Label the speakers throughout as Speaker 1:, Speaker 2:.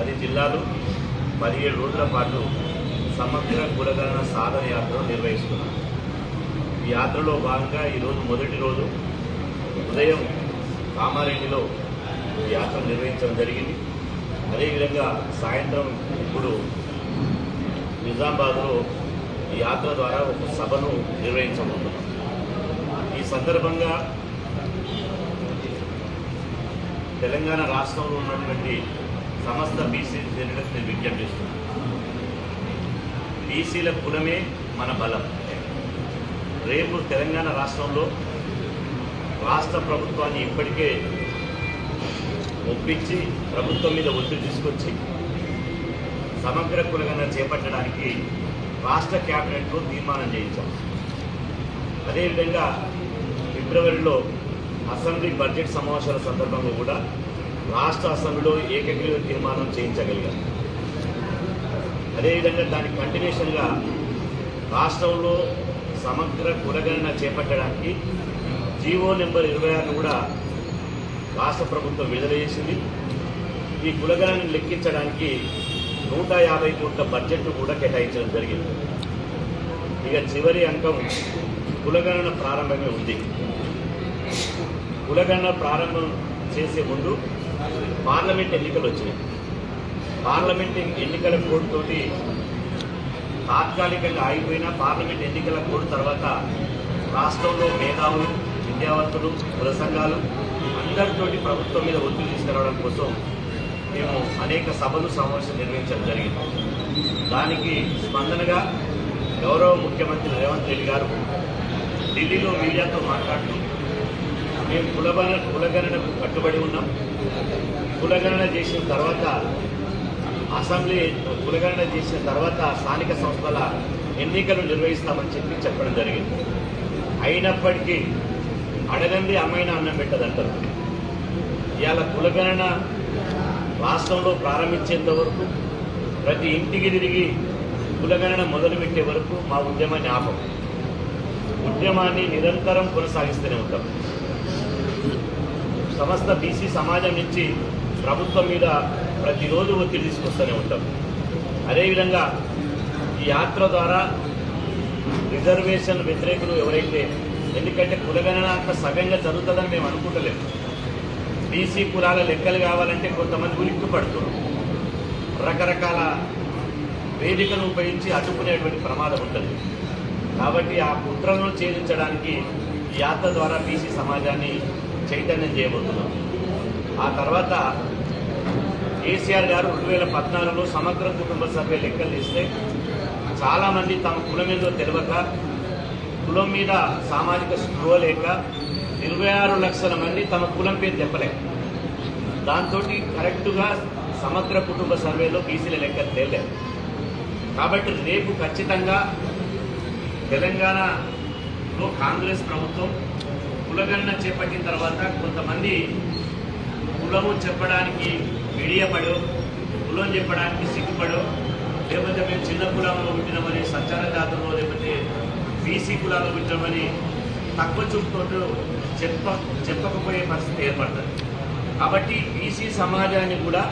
Speaker 1: పది జిల్లాలు పదిహేడు రోజుల పాటు సమగ్ర కులగణన సాధన యాత్రను నిర్వహిస్తున్నాం ఈ యాత్రలో భాగంగా ఈరోజు మొదటి రోజు ఉదయం కామారెడ్డిలో యాత్ర నిర్వహించడం జరిగింది. అదేవిధంగా సాయంత్రం ఇప్పుడు నిజామాబాద్లో ఈ యాత్ర ద్వారా ఒక సభను నిర్వహించబోతున్నాం. ఈ సందర్భంగా తెలంగాణ రాష్ట్రంలో ఉన్నటువంటి సమస్త బీసీ జనులకు నేను విజ్ఞప్తి చేస్తున్నాను బీసీల గుణమే మన బలం. రేపు తెలంగాణ రాష్ట్రంలో రాష్ట్ర ప్రభుత్వాన్ని ఇప్పటికే ఒప్పించి ప్రభుత్వం మీద ఒత్తిడి తీసుకొచ్చి సమగ్ర కులగణన చేపట్టడానికి రాష్ట్ర కేబినెట్లో తీర్మానం చేయించాం. అదేవిధంగా ఫిబ్రవరిలో అసెంబ్లీ బడ్జెట్ సమావేశాల సందర్భంగా కూడా రాష్ట్ర అసెంబ్లీలో ఏకగ్రీవ తీర్మానం చేయించగలిగాం అదేవిధంగా దానికి కంటిన్యూషన్గా రాష్ట్రంలో సమగ్ర కులగణన చేపట్టడానికి జీవో నెంబర్ ఇరవై ఆరును కూడా రాష్ట్ర ప్రభుత్వం విడుదల చేసింది. ఈ కులగణను లెక్కించడానికి నూట యాభై కోట్ల బడ్జెట్ కూడా కేటాయించడం జరిగింది. ఇక చివరి అంకం కులగణన ప్రారంభమే ఉంది. కులగణన ప్రారంభం చేసే ముందు పార్లమెంట్ ఎన్నికలు వచ్చినాయి. పార్లమెంట్ ఎన్నికల కోడ్ తోటి తాత్కాలికంగా ఆగిపోయిన పార్లమెంట్ ఎన్నికల కోడ్ తర్వాత రాష్ట్రంలో మేధావులు విద్యావంతులు కుల సంఘాలు అందరితోటి ప్రభుత్వం మీద ఒత్తిడి తీసుకురావడం కోసం మేము అనేక సభలు సమావేశం నిర్వహించడం జరిగింది. దానికి స్పందనగా గౌరవ ముఖ్యమంత్రి రేవంత్ రెడ్డి గారు ఢిల్లీలో మీడియాతో మాట్లాడుతూ మేము కులగణ కులగణనకు కట్టుబడి ఉన్నాం. కులగణన చేసిన తర్వాత అసెంబ్లీ కులగణన చేసిన తర్వాత స్థానిక సంస్థల ఎన్నికలు నిర్వహిస్తామని చెప్పి చెప్పడం జరిగింది. అయినప్పటికీ అడగండి అమ్మాయిన అన్నం పెట్టదంటారు. ఇవాళ కులగణన రాష్ట్రంలో ప్రారంభించేంత వరకు ప్రతి ఇంటికి తిరిగి కులగణన మొదలుపెట్టే వరకు మా ఉద్యమాన్ని ఆపం. ఉద్యమాన్ని నిరంతరం కొనసాగిస్తూనే ఉంటాం. సమస్త బీసీ సమాజం నుంచి ప్రభుత్వం మీద ప్రతిరోజు ఒత్తిడి తీసుకొస్తూనే ఉంటాం. అదేవిధంగా ఈ యాత్ర ద్వారా రిజర్వేషన్ వ్యతిరేకులు ఎవరైతే ఎందుకంటే కులగణన అంత సగంగా జరుగుతుందని మేము అనుకుంటలేము బీసీ కులాల లెక్కలు కావాలంటే కొంతమంది ఉలిక్కి పడుతున్నారు. రకరకాల వేదికను ఉపయోగించి అడ్డుకునేటువంటి ప్రమాదం ఉంటుంది. కాబట్టి ఆ పుత్రను ఛేదించడానికి ఈ యాత్ర ద్వారా బీసీ సమాజాన్ని చైతన్యం చేయబోతున్నాం. ఆ తర్వాత కేసీఆర్ గారు రెండు వేల పద్నాలుగులో సమగ్ర కుటుంబ సభ్య లెక్కలు ఇస్తే చాలామంది తమ కులం తెలియక కులం మీద సామాజిక స్పృహ లేక ఇరవై ఆరు లక్షల మంది తమ కులం పేరు చెప్పలేక దాంతో కరెక్టుగా సమగ్ర కుటుంబ సర్వేలో బీసీల లెక్కలు తేలేదు కాబట్టి రేపు ఖచ్చితంగా తెలంగాణలో కాంగ్రెస్ ప్రభుత్వం కులగణన చేపట్టిన తర్వాత కొంతమంది కులము చెప్పడానికి విడియపడో కులం చెప్పడానికి సిగ్గుపడో లేకపోతే మేము చిన్న కులంలో పుట్టినామని సంచార జాతంలో లేకపోతే బీసీ కులాల్లో పుట్టినామని తక్కువ చూపుతో చెప్ప చెప్పకపోయే పరిస్థితి ఏర్పడుతుంది. కాబట్టి బీసీ సమాజాన్ని కూడా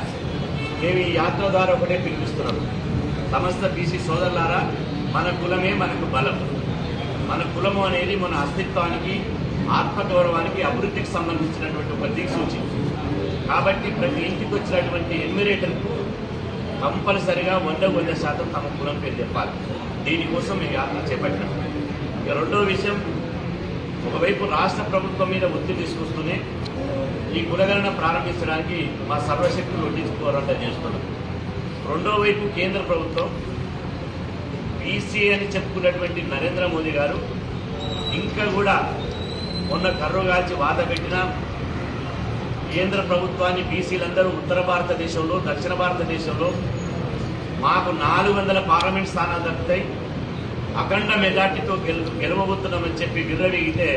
Speaker 1: మేము ఈ యాత్ర ద్వారా ఒకటే పిలిపిస్తున్నాము. సమస్త బీసీ సోదరులారా మన కులమే మనకు బలం. మన కులము అనేది మన అస్తిత్వానికి ఆత్మగౌరవానికి అభివృద్ధికి సంబంధించినటువంటి ఒక దిక్సూచి. కాబట్టి ప్రతి ఇంటికి వచ్చినటువంటి ఎన్మిరేటర్కు కంపల్సరిగా వంద వంద శాతం తమ కులం పేరు చెప్పాలి. దీనికోసం మేము యాత్ర చేపట్టినాం. ఇక రెండో విషయం ఒకవైపు రాష్ట్ర ప్రభుత్వం మీద ఒత్తిడి తీసుకొస్తూనే ఈ కులగణన ప్రారంభించడానికి మా సర్వశక్తులు వడ్డించి చేస్తున్నాం రెండో వైపు కేంద్ర ప్రభుత్వం బీసీ అని చెప్పుకున్నటువంటి నరేంద్ర మోదీ గారు ఇంకా కూడా మొన్న కర్రు కాల్చి వాద పెట్టినా కేంద్ర ప్రభుత్వాన్ని బీసీలందరూ ఉత్తర భారతదేశంలో దక్షిణ భారతదేశంలో మాకు నాలుగు వందల పార్లమెంట్ స్థానాలు దక్కుతాయి. అఖండ మెజార్టీతో గెలు గెలవబోతున్నామని చెప్పి విర్రవీగితే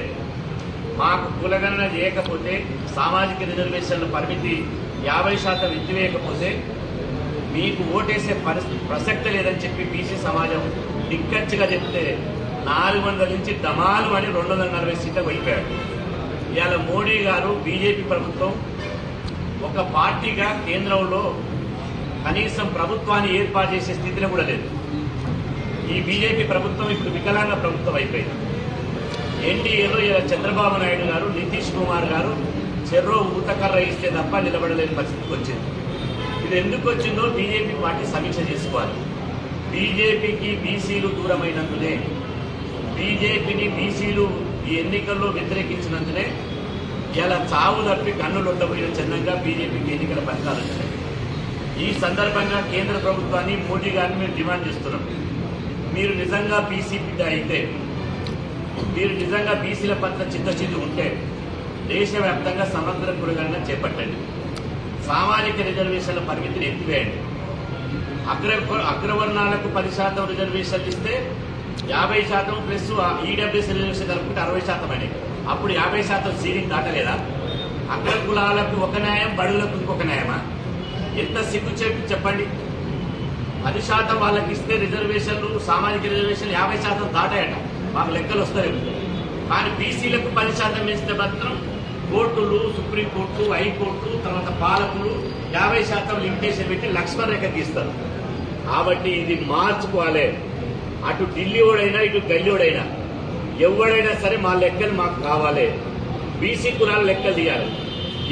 Speaker 1: మాకు కులగణన చేయకపోతే సామాజిక రిజర్వేషన్ల పరిమితి యాభై శాతం ఎత్తివేయకపోతే మీకు ఓటేసే పరిస్థితి ప్రసక్తి లేదని చెప్పి బీసీ సమాజం నిక్కచ్చిగా చెప్తే నాలుగు వందల నుంచి దమాలు అని రెండు వందల నలభై సీట్లకు వెళ్ళిపోయాడు ఇవాళ మోడీ గారు బీజేపీ ప్రభుత్వం ఒక పార్టీగా కేంద్రంలో కనీసం ప్రభుత్వాన్ని ఏర్పాటు చేసే స్థితిలో కూడా లేదు. ఈ బీజేపీ ప్రభుత్వం ఇప్పుడు వికలాంగ ప్రభుత్వం అయిపోయింది. ఎన్డీఏలో ఇలా చంద్రబాబు నాయుడు గారు నితీష్ కుమార్ గారు చెర్రో ఊతకర్ర ఇస్తే తప్ప నిలబడలేని పరిస్థితికి వచ్చింది ఇది ఎందుకు వచ్చిందో బీజేపీ పార్టీ సమీక్ష చేసుకోవాలి. బీజేపీకి బీసీలు దూరమైనందునే బీజేపీని బీసీలు ఈ ఎన్నికల్లో వ్యతిరేకించినందునే ఇలా చావు తప్పి కన్నులొట్టబోయిన చిన్నంగా బీజేపీకి ఎన్నికల ఫలితాలు వచ్చాయి. ఈ సందర్భంగా కేంద్ర ప్రభుత్వాన్ని మోడీ గారిని మేము డిమాండ్ చేస్తున్నాం. మీరు నిజంగా బీసీ బిడ్డ అయితే మీరు నిజంగా బీసీల పట్ల చిత్తశుద్ధి ఉంటే దేశవ్యాప్తంగా సమగ్ర కురగణన చేపట్టండి. సామాజిక రిజర్వేషన్ల పరిమితిని ఎత్తివేయండి అగ్ర అగ్రవర్ణాలకు పది శాతం రిజర్వేషన్లు ఇస్తే యాభై శాతం ప్లస్ ఈడబ్ల్యూఎస్ రిజర్వేషన్ కలుపుకుంటే అరవై శాతం అయినాయి అప్పుడు యాభై శాతం సీలింగ్ దాటలేదా? అగ్ర కులాలకు ఒక న్యాయం బడులకు ఇంకొక న్యాయమా? ఎంత సిగ్గు చెప్పి చెప్పండి. పది శాతం వాళ్ళకి ఇస్తే రిజర్వేషన్లు సామాజిక రిజర్వేషన్లు యాభై శాతం దాటాయట. మాకు లెక్కలు వస్తాయి కానీ బీసీలకు పది శాతం ఇస్తే మాత్రం కోర్టులు సుప్రీంకోర్టు హైకోర్టు తర్వాత పాలకులు యాభై శాతం లిమిటేషన్ పెట్టి లక్ష్మణ రేఖ తీస్తారు కాబట్టి ఇది మార్చుకోవాలి. అటు ఢిల్లీ ఓడైనా ఇటు గల్లీవాడైనా ఎవడైనా సరే మా లెక్కలు మాకు కావాలి. బీసీ కులాల లెక్కలు తీయాలి.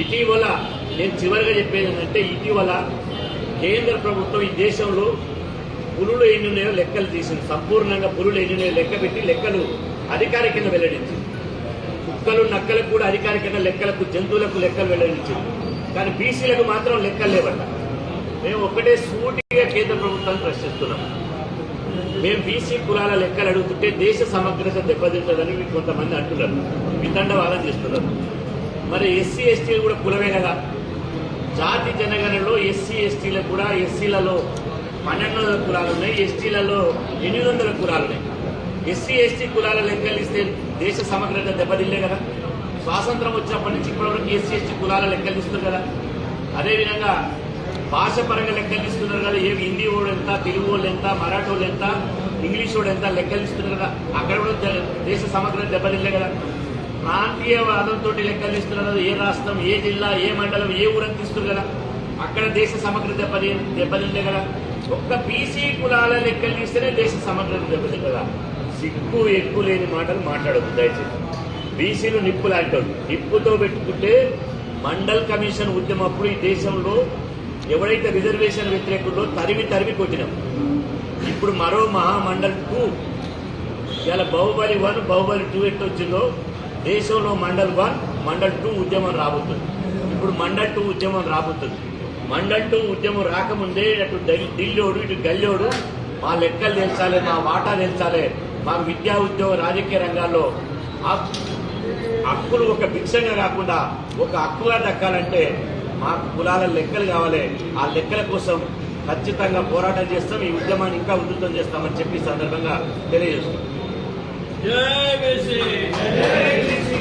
Speaker 1: ఇటీవల నేను చివరిగా చెప్పేది ఏంటంటే ఇటీవల కేంద్ర ప్రభుత్వం ఈ దేశంలో పులులు ఎన్ని ఉన్నాయో లెక్కలు తీసింది. సంపూర్ణంగా పులులు ఎన్నున్నాయో లెక్క పెట్టి లెక్కలు అధికారికంగా కింద వెల్లడించింది. కుక్కలు నక్కలకు కూడా అధికారికంగా లెక్కలకు జంతువులకు లెక్కలు వెల్లడించింది. కానీ బీసీలకు మాత్రం లెక్కలు లేవట. మేము ఒకటే సూటిగా కేంద్ర ప్రభుత్వాన్ని ప్రశ్నిస్తున్నాం. మేము బీసీ కులాల లెక్కలు అడుగుతుంటే దేశ సమగ్రత దెబ్బతింటుందని మీకు కొంతమంది అంటున్నారు. వితండవాదం చేస్తున్నారు. మరి ఎస్సీ ఎస్టీలు కూడా కులమే కదా. జాతి జనగణనలో ఎస్సీ ఎస్టీలకు కూడా ఎస్సీలలో పన్నెండు వందల కులాలు ఉన్నాయి ఎస్టీలలో ఎనిమిది వందల కులాలు ఉన్నాయి. ఎస్సీ ఎస్టీ కులాల లెక్కలు ఇస్తే దేశ సమగ్రత దెబ్బతిల్లే కదా. స్వాతంత్రం వచ్చినప్పటి నుంచి ఇప్పటివరకు ఎస్సీ ఎస్టీ కులాల లెక్కలు ఇస్తుంది కదా. అదేవిధంగా భాష పరంగా లెక్కలు ఇస్తున్నారు కదా ఏమి హిందీ వాడు ఎంత తెలుగు వాళ్ళు ఎంత మరాఠీ వాళ్ళు ఎంత ఇంగ్లీష్ వాడు ఎంత లెక్కలు ఇస్తున్నారు కదా అక్కడ కూడా దేశ సమగ్రత దెబ్బతిల్లే కదా. ప్రాంతీయవాదంతో లెక్కలు ఇస్తున్నారు కదా ఏ రాష్ట్రం ఏ జిల్లా ఏ మండలం ఏ ఊరంత కదా. అక్కడ దేశ సమగ్ర దెబ్బతి దెబ్బతిల్లే కదా. ఒక్క బీసీ కులాల లెక్కలు తీస్తేనే దేశ సమగ్రత దెబ్బతింది కదా. సిగ్గు ఎక్కువ లేని మాటలు మాట్లాడద్దు దయచేసి. బీసీలు నిప్పు లాంటోడు నిప్పుతో పెట్టుకుంటే మండల్ కమిషన్ ఉద్యమం అప్పుడు ఈ దేశంలో ఎవరైతే రిజర్వేషన్ వ్యతిరేకుల్లో తరిమి తరిమి కొట్టినాం. ఇప్పుడు మరో మహామండల్ టూ ఇలా Baahubali one Baahubali two at వచ్చిందో దేశంలో మండల్ వన్ మండల్ టూ ఉద్యమం రాబోతుంది. ఇప్పుడు మండల్ టూ ఉద్యమం రాబోతుంది. మండల్ టూ ఉద్యమం రాకముందే అటు ఢిల్లోడు ఇటు గల్లోడు మా లెక్కలు తెలుసాలి మా వాటా తెలుసాలి మా విద్యా ఉద్యోగ రాజకీయ రంగాల్లో హక్కులు ఒక భిక్షంగా కాకుండా ఒక హక్కుగా దక్కాలంటే మాకు కులాల లెక్కలు కావాలి. ఆ లెక్కల కోసం ఖచ్చితంగా పోరాటం చేస్తాం ఈ ఉద్యమాన్ని ఇంకా ఉధృతం చేస్తామని చెప్పి ఈ సందర్భంగా తెలియజేస్తాం
Speaker 2: జై బీసీ.